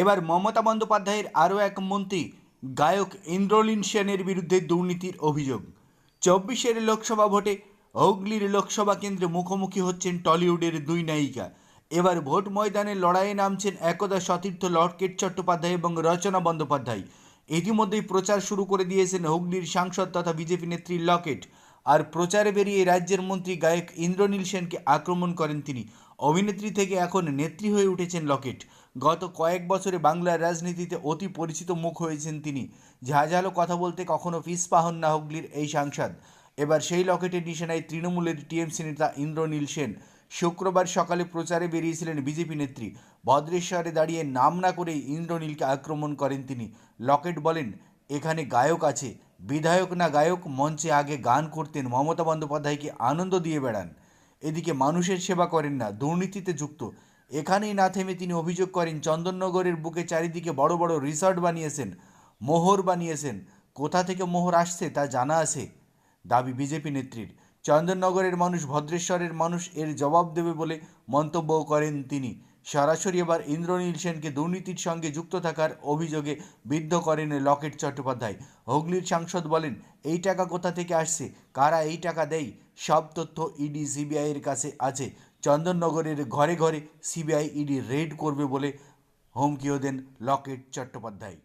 এবার মমতা বন্দ্যোপাধ্যায়ের আরও এক মন্ত্রী, গায়ক ইন্দ্রলীন সেনের বিরুদ্ধে দুর্নীতির অভিযোগ। চব্বিশের লোকসভা ভোটে হুগলির লোকসভা কেন্দ্রে মুখোমুখি হচ্ছেন টলিউডের দুই নায়িকা। এবার ভোট ময়দানে লড়াইয়ে নামছেন একদা সতীর্থ লর্কেট চট্টোপাধ্যায় এবং রচনা বন্দ্যোপাধ্যায়। ইতিমধ্যেই প্রচার শুরু করে দিয়েছেন হুগলির সাংসদ তথা বিজেপি নেত্রী লকেট। আর প্রচারে বেরিয়ে রাজ্যের মন্ত্রী গায়ক ইন্দ্রনীল সেনকে আক্রমণ করেন তিনি। অভিনেত্রী থেকে এখন নেত্রী হয়ে উঠেছেন লকেট। গত কয়েক বছরে বাংলার রাজনীতিতে অতি পরিচিত মুখ হয়েছেন তিনি। ঝাঁঝালো কথা বলতে কখনো পিছপা হন না হুগলির এই সাংসদ। এবার সেই লকেটের নিশানায় তৃণমূলের টিএমসি নেতা ইন্দ্রনীল সেন। শুক্রবার সকালে প্রচারে বেরিয়েছিলেন বিজেপি নেত্রী। ভদ্রেশ্বরে দাঁড়িয়ে নাম না করেই ইন্দ্রনীলকে আক্রমণ করেন তিনি। লকেট বলেন এখানে গায়ক আছে। বিধায়ক না গায়ক মঞ্চে আগে গান করতেন। মমতা বন্দ্যোপাধ্যায়কে আনন্দ দিয়ে বেড়ান। এদিকে মানুষের সেবা করেন না, দুর্নীতিতে যুক্ত। এখানেই না থেমে তিনি অভিযোগ করেন, চন্দননগরের বুকে চারিদিকে বড় বড় রিসর্ট বানিয়েছেন, মোহর বানিয়েছেন। কোথা থেকে মোহর আসছে তা জানা আছে, দাবি বিজেপি নেত্রীর। চন্দননগরের মানুষ, ভদ্রেশ্বরের মানুষ এর জবাব দেবে বলে মন্তব্য করেন তিনি। সরাসরি এবার ইন্দ্রনীল সেনকে দুর্নীতির সঙ্গে যুক্ত থাকার অভিযোগে বিদ্ধ করেন লকেট চট্টোপাধ্যায়। হুগলির সাংসদ বলেন, এই টাকা কোথা থেকে আসছে? কারা এই টাকা দেয়? সব তথ্য ইডি সিবিআইয়ের কাছে আছে। চন্দননগরের ঘরে ঘরে সিবিআই ইডি রেড করবে বলে হুমকিও দেন লকেট চট্টোপাধ্যায়।